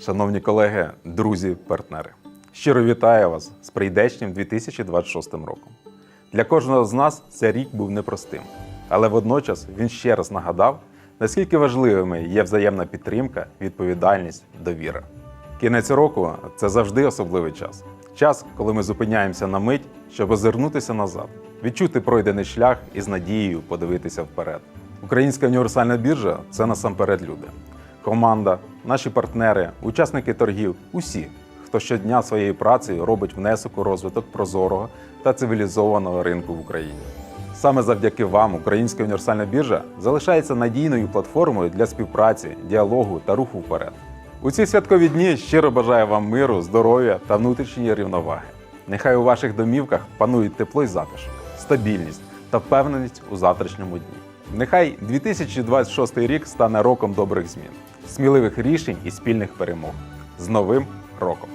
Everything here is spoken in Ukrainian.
Шановні колеги, друзі, партнери, щиро вітаю вас з прийдешнім 2026 роком. Для кожного з нас цей рік був непростим, але водночас він ще раз нагадав, наскільки важливими є взаємна підтримка, відповідальність, довіра. Кінець року це завжди особливий час. Час, коли ми зупиняємося на мить, щоб озирнутися назад, відчути пройдений шлях і з надією подивитися вперед. Українська універсальна біржа це насамперед люди. Команда, наші партнери, учасники торгів, усі, хто щодня своєю працею робить внесок у розвиток прозорого та цивілізованого ринку в Україні. Саме завдяки вам Українська універсальна біржа залишається надійною платформою для співпраці, діалогу та руху вперед. У ці святкові дні щиро бажаю вам миру, здоров'я та внутрішньої рівноваги. Нехай у ваших домівках панують тепло й затишок, стабільність та впевненість у завтрашньому дні. Нехай 2026 рік стане роком добрих змін, сміливих рішень і спільних перемог. З Новим роком!